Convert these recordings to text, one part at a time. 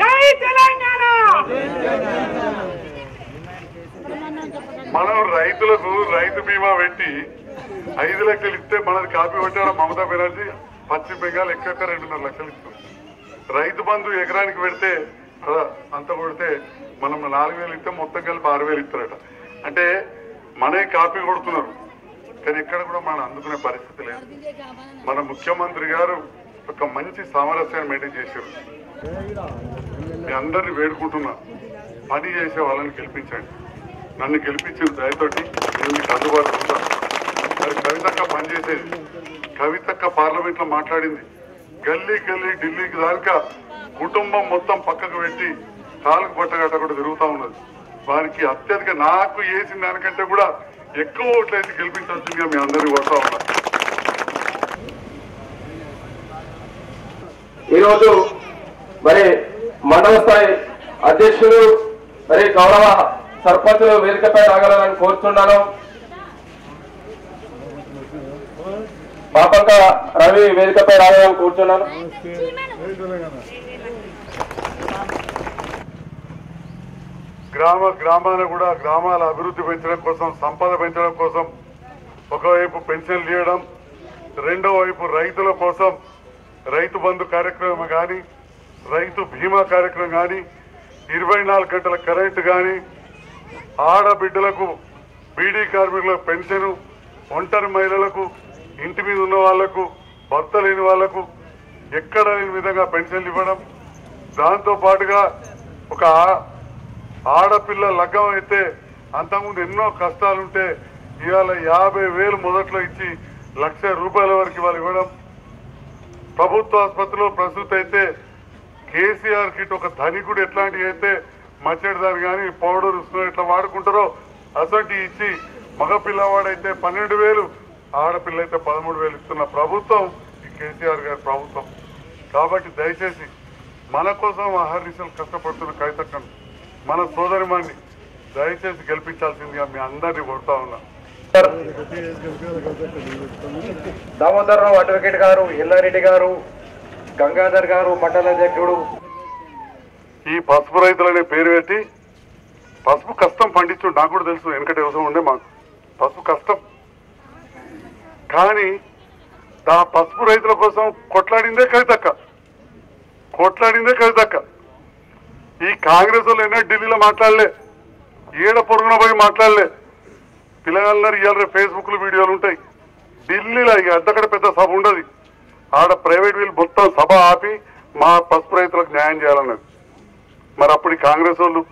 జై తెలంగాణ! మనం రైతులకు రైతు బీమా పెట్టి ఐదు లక్షలు ఇస్తే మనది కాపీ కొట్టారు? మమతా బెనర్జీ పశ్చిమ బెంగాల్ ఎక్కడ రెండున్నర లక్షలు ఇస్తాం రైతు బంధు ఎకరానికి పెడితే అలా అంత కొడితే మనం నాలుగు వేలు ఇస్తే మొత్తం కలిపి ఆరు వేలు ఇస్తారట. అంటే మనే కాపీ కొడుతున్నారు. కానీ ఎక్కడ కూడా మనం అందుకునే పరిస్థితి లేదు. మన ముఖ్యమంత్రి గారు ఒక మంచి సామరస్యాన్ని మెయింటైన్ చేశారు. మీ అందరిని వేడుకుంటున్నా. పని చేసే వాళ్ళని గెలిపించండి. నన్ను గెలిపించిన దయతోటి నేను మీకు అందుబాటులో ఉంటాను. కవితక్క పనిచేసేది. కవితక్క పార్లమెంట్లో మాట్లాడింది. గల్లీ గల్లీ ఢిల్లీకి దాకా కుటుంబం మొత్తం పక్కకు పెట్టి కాలుకు పట్టగట్ట కూడా తిరుగుతా ఉన్నది. వారికి అత్యధిక నాకు వేసిన దానికంటే కూడా ఎక్కువ ఓట్లు వేసి గెలిపించాల్సిందిగా మీ అందరినీ కోరుతా ఉన్నా. ఈరోజు మరి మండల స్థాయి అధ్యక్షులు మరి గౌరవ సర్పంచులు వేదికపై రాగలరని కోరుతున్నాను. పాపక రవి వేదికపై రాగలని కూర్చున్నాను. గ్రామ గ్రామాలను కూడా గ్రామాల అభివృద్ధి పెంచడం కోసం సంపద పెంచడం కోసం ఒకవైపు పెన్షన్లు ఇవ్వడం రెండో వైపు రైతుల కోసం రైతు బంధు కార్యక్రమం కానీ రైతు బీమా కార్యక్రమం కానీ ఇరవై నాలుగు గంటల కరెంటు కానీ ఆడబిడ్డలకు బీడీ కార్మికులకు పెన్షను ఒంటరి మహిళలకు ఇంటి మీద ఉన్న వాళ్ళకు భర్త లేని వాళ్ళకు ఎక్కడ లేని విధంగా పెన్షన్లు ఇవ్వడం. దాంతో పాటుగా ఒక ఆడపిల్ల లగ్గం అయితే అంతకుముందు ఎన్నో కష్టాలుంటే ఇవాళ యాభై వేలు మొదట్లో ఇచ్చి లక్ష రూపాయల వరకు వాళ్ళు ఇవ్వడం. ప్రభుత్వ ఆసుపత్రిలో ప్రస్తుతం అయితే కేసీఆర్ కిట్ ఒక ధనికుడు ఎట్లాంటివి అయితే మచ్చడి దాని కానీ పౌడర్ ఉసురు ఎట్లా వాడుకుంటారో అసొంటి ఇచ్చి మగ పిల్లవాడైతే పన్నెండు వేలు ఆడపిల్ల అయితే పదమూడు వేలు ఇస్తున్న ప్రభుత్వం ఈ కేసీఆర్ గారి ప్రభుత్వం. కాబట్టి దయచేసి మన కోసం అహర్నిశలు కష్టపడుతున్న కవితక్కను మన సోదరిమాన్ని దయచేసి గెలిపించాల్సిందిగా మీ అందరినీ కొడతా ఉన్నా. దామోదరరావు అడ్వకేట్ గారు ఎల్లారెడ్డి గారు గంగాధర్ గారు మండల అధ్యక్షుడు. ఈ పసుపు రైతులనే పేరు పెట్టి పసుపు కష్టం పండించు నాకు కూడా తెలుసు వెనకటి వ్యవసాయం ఉండే మాకు. పసుపు కష్టం. కానీ ఆ పసుపు రైతుల కోసం కొట్లాడిందే కవితక్క. కొట్లాడిందే కవితక్క. ఈ కాంగ్రెస్ వాళ్ళు ఎన్నో ఢిల్లీలో మాట్లాడలే. ఏడ పొరుగున పోయి మాట్లాడలే. పిల్లగాళ్ళన్నారు ఇవాళ ఫేస్బుక్లో వీడియోలు ఉంటాయి. ఢిల్లీలో ఇక అంతకడ పెద్ద సభ ఉండదు. ఆడ ప్రైవేట్ వీళ్ళు మొత్తం సభ ఆపి మా పసుపు రైతులకు న్యాయం చేయాలన్నది మరి అప్పుడు కాంగ్రెస్ వాళ్ళు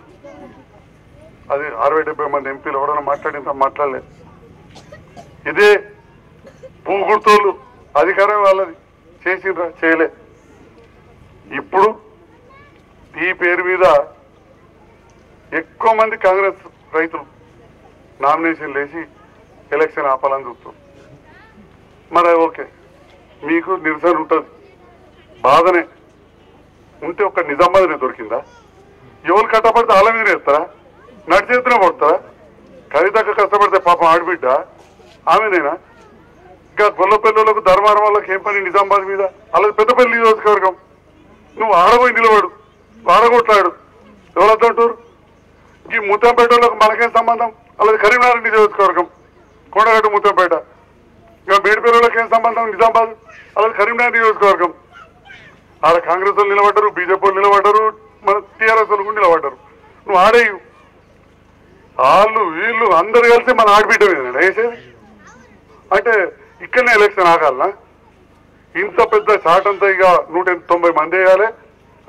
అది అరవై డెబ్బై మంది ఎంపీలు ఎవరైనా మాట్లాడిందా? మాట్లాడలేదు ఇదే పూగుర్తోళ్ళు అధికారం వాళ్ళది. చేసిండ్రా చేయలే. ఇప్పుడు ఈ పేరు మీద ఎక్కువ మంది కాంగ్రెస్ రైతులు నామినేషన్ లేచి ఎలక్షన్ ఆపాలని చూస్తారు మరి ఓకే మీకు నిరసన ఉంటుంది. బాధనే. ఉంటే ఒక నిజామాబాద్నే దొరికిందా? ఎవరు కట్టపడితే వాళ్ళ మీద వేస్తారా? నడిచేతనే పడతారా కవితకు కష్టపడితే పాపం ఆడబిడ్డ. ఆమెనేనా? ఇంకా గొల్లపల్లిలకు ధర్మారం వాళ్ళకి ఏం పని? నిజామాబాద్ మీద? అలాగే పెద్దపల్లి నియోజకవర్గం. నువ్వు ఆడబోయి నిలబడు ఆడగొట్లాడు. ఎవరు ఈ ముత్తంపేటలోకి మనకేం సంబంధం? అలాగే కరీంనగర్ నియోజకవర్గం కొండగట్టు ముత్తంపేట. ఇంకా మేడిపేటలోకి ఏం సంబంధం? నిజామాబాద్ అలాగే కరీంనగర్ నియోజకవర్గం. ఆడ కాంగ్రెస్ వాళ్ళు నిలబడ్డారు బీజేపీ వాళ్ళు నిలబడ్డారు మన టీఆర్ఎస్ వాళ్ళు కూడా నిలబడ్డారు. నువ్వు ఆడేయు. వాళ్ళు వీళ్ళు అందరు కలిసి మన ఆడబిడ్డ మీద వేసేది. అంటే ఇక్కడనే ఎలక్షన్ ఆగాలనా? ఇంత పెద్ద షాట్ అంతా ఇక నూట తొంభై మంది వేయాలి.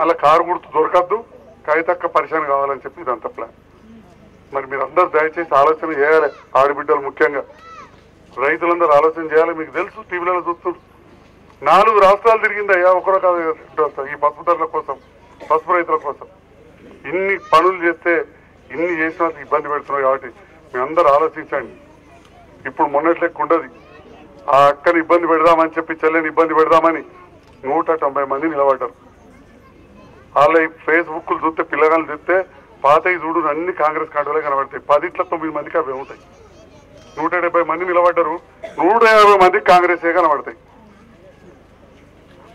అలా కారు గుర్తు దొరకద్దు. కవితక్క పరిశాన్ కావాలని చెప్పి ఇదంతా ప్లాన్ మరి మీరు దయచేసి ఆలోచన చేయాలి ఆడబిడ్డలు ముఖ్యంగా. రైతులందరూ ఆలోచన చేయాలి. మీకు తెలుసు టీవీలలో చూస్తుంటారు నాలుగు రాష్ట్రాలు తిరిగిందయ్యా ఒకరో కాదు ఈ పసుపు ధరల కోసం పసుపు రైతుల కోసం. ఇన్ని పనులు చేస్తే ఇన్ని చేసిన ఇబ్బంది పెడుతున్నారు కాబట్టి మీ అందరూ ఆలోచించండి. ఇప్పుడు మొన్నట్లెక్క ఉండదు ఆ అక్కని ఇబ్బంది పెడదామని చెప్పి చెల్లెని ఇబ్బంది పెడదామని నూట తొంభై మంది నిలబడ్డారు. వాళ్ళ ఫేస్బుక్ చూస్తే పిల్లగాళ్ళు చూస్తే పాతవి చూడు అన్ని కాంగ్రెస్ కాండలే కనబడతాయి. పదిట్ల తొమ్మిది మందికి అవి ఉంటాయి. నూట డెబ్బై మంది నిలబడ్డారు. నూట యాభై మంది కాంగ్రెసే కనబడతాయి.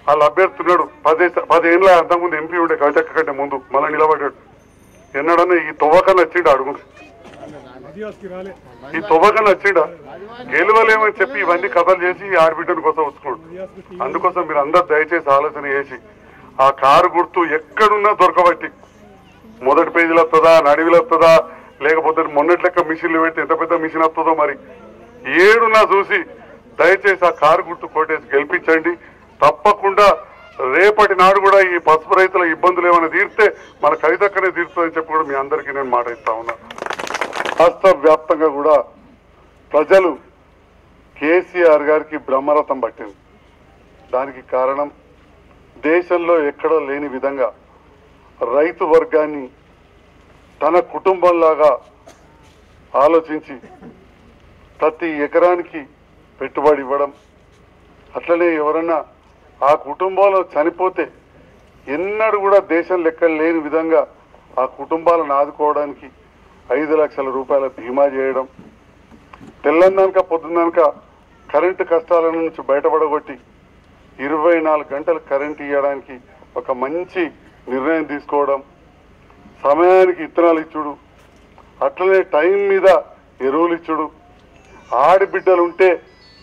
వాళ్ళు అభ్యర్థున్నాడు. పదే పదేళ్ళ అంతకుముందు ఎంపీ ఉండే కవితక్క కంటే ముందు మళ్ళీ నిలబడ్డాడు. ఎన్నడన్నా ఈ తవ్వకన్నా వచ్చిండు అడుగు ఈ తవ్వకన్నా వచ్చిండా? గెలవలేమని చెప్పి ఇవన్నీ కథలు చేసి ఈ ఆడబిడ్డని కోసం వచ్చుకోడు అందుకోసం మీరు అందరు దయచేసి ఆలోచన చేసి ఆ కారు గుర్తు ఎక్కడున్నా దొరకబట్టి మొదటి పేజీలో వస్తుందా నడివిలో వస్తుందా లేకపోతే మొన్నటి లెక్క మిషన్లు పెట్టి ఎంత పెద్ద మిషన్ వస్తుందో మరి. ఏడున్నా చూసి దయచేసి ఆ కారు గుర్తు కొట్టేసి గెలిపించండి. తప్పకుండా రేపటి నాడు కూడా ఈ పసుపు రైతుల ఇబ్బందులు ఏమైనా తీరితే మన కవితక్కనే తీరుతుందని చెప్పి కూడా మీ అందరికీ నేను మాట ఇస్తా ఉన్నా. రాష్ట్ర వ్యాప్తంగా కూడా ప్రజలు కేసీఆర్ గారికి బ్రహ్మరథం పట్టింది. దానికి కారణం దేశంలో ఎక్కడో లేని విధంగా రైతు వర్గాన్ని తన కుటుంబంలాగా ఆలోచించి ప్రతి ఎకరానికి పెట్టుబడి ఇవ్వడం అట్లనే ఎవరన్నా ఆ కుటుంబంలో చనిపోతే ఎన్నడూ కూడా దేశం లెక్క లేని విధంగా ఆ కుటుంబాలను ఆదుకోవడానికి ఐదు లక్షల రూపాయల బీమా చేయడం తెల్లందాక పొద్దున్నాక కరెంటు కష్టాల నుంచి బయటపడగొట్టి ఇరవై నాలుగు గంటలు కరెంట్ ఇవ్వడానికి ఒక మంచి నిర్ణయం తీసుకోవడం సమయానికి ఇత్తనాలు ఇచ్చుడు అట్లనే టైం మీద ఎరువులు ఇచ్చుడు ఆడబిడ్డలు ఉంటే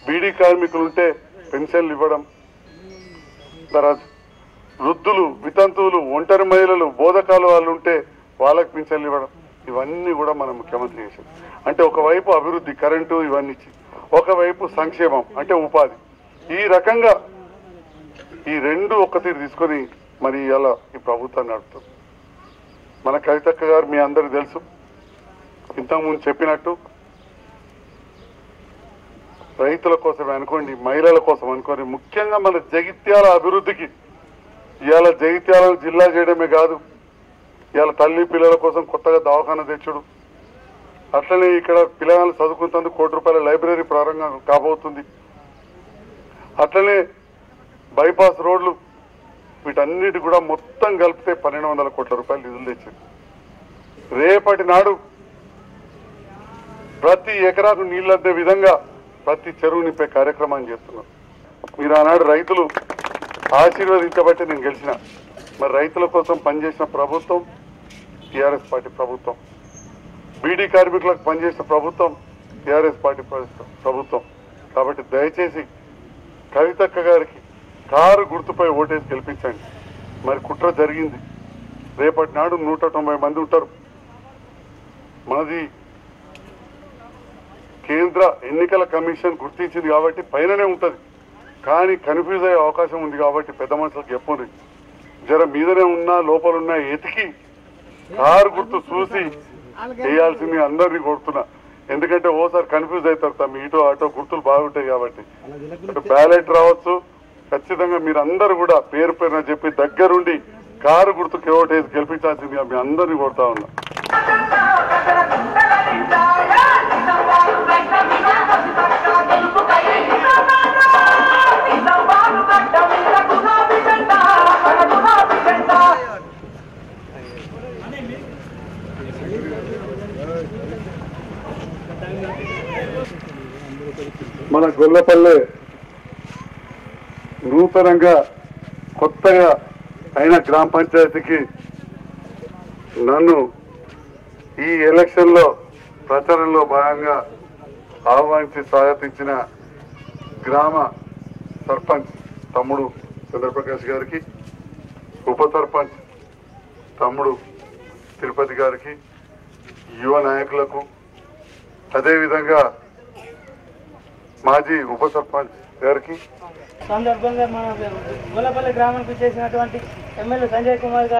బీడీ కార్మికులు ఉంటే పెన్షన్లు ఇవ్వడం. తర్వాత వృద్ధులు వితంతువులు ఒంటరి మహిళలు బోధకాలు వాళ్ళు ఉంటే వాళ్ళకి పింఛన్లు ఇవ్వడం. ఇవన్నీ కూడా మన ముఖ్యమంత్రి చేశారు. అంటే ఒకవైపు అభివృద్ధి కరెంటు ఇవన్నీ ఇచ్చి ఒకవైపు సంక్షేమం అంటే ఉపాధి. ఈ రకంగా ఈ రెండు ఒకటి తీరు తీసుకొని మరి ఇలా ఈ ప్రభుత్వాన్ని నడుపుతుంది మన కవితక్క గారు మీ అందరికి తెలుసు. ఇంతకుముందు చెప్పినట్టు రైతుల కోసం అనుకోండి మహిళల కోసం అనుకోండి ముఖ్యంగా మన జగిత్యాల అభివృద్ధికి ఇవాళ జగిత్యాల జిల్లా చేయడమే కాదు ఇవాళ తల్లి పిల్లల కోసం కొత్తగా దవాఖానా తెచ్చుడు. అట్లనే ఇక్కడ పిల్లలు చదువుకున్నందుకు కోటి రూపాయల లైబ్రరీ ప్రారంభం కాబోతుంది. అట్లనే బైపాస్ రోడ్లు వీటన్నిటి కూడా మొత్తం కలిపితే పన్నెండు వందల కోట్ల రూపాయలు నిధులు తెచ్చింది రేపటి నాడు ప్రతి ఎకరాకు నీళ్ళందే విధంగా ప్రతి చెరువు నింపే కార్యక్రమాన్ని చేస్తున్నాం. మీరు ఆనాడు రైతులు ఆశీర్వదించబట్టి నేను గెలిచిన. మరి రైతుల కోసం పనిచేసిన ప్రభుత్వం టీఆర్ఎస్ పార్టీ ప్రభుత్వం. బీడీ కార్మికులకు పనిచేసిన ప్రభుత్వం టీఆర్ఎస్ పార్టీ ప్రభుత్వం- ప్రభుత్వం. కాబట్టి దయచేసి కవితక్క గారికి కారు గుర్తుపై ఓటేసి గెలిపించండి. మరి కుట్ర జరిగింది. రేపటి నాడు నూట తొంభై మంది ఉంటారు. మనది కేంద్ర ఎన్నికల కమిషన్ గుర్తించింది కాబట్టి పైననే ఉంటుంది. కానీ కన్ఫ్యూజ్ అయ్యే అవకాశం ఉంది కాబట్టి పెద్ద మనుషులకు చెప్పుంది జర మీదనే ఉన్నా లోపలున్నా ఎతికి కారు గుర్తు చూసి వేయాల్సింది అందరినీ కొడుతున్నా. ఎందుకంటే ఓసారి కన్ఫ్యూజ్ అవుతారు తమ ఇటో అటో గుర్తులు బాగుంటాయి కాబట్టి. అటు బ్యాలెట్ రావచ్చు. ఖచ్చితంగా మీరు అందరూ కూడా పేరు పేరున చెప్పి దగ్గరుండి కారు గుర్తుకు ఓటేసి గెలిపించాల్సిందిగా మీ అందరినీ కొడతా ఉన్నా. మన గొల్లపల్లె నూతనంగా కొత్తగా అయిన గ్రామ పంచాయతీకి నన్ను ఈ ఎలక్షన్లో ప్రచారంలో భాగంగా ఆహ్వానించి స్వాగతించిన గ్రామ సర్పంచ్ తమ్ముడు చంద్రప్రకాష్ గారికి ఉప సర్పంచ్ తమ్ముడు తిరుపతి గారికి యువ నాయకులకు అదేవిధంగా మాజీ ఉప సర్పంచ్ గారికి. సందర్భంగా మన గోలపల్లి గ్రామానికి చేసినటువంటి ఎమ్మెల్యే సంజయ్ కుమార్ గారు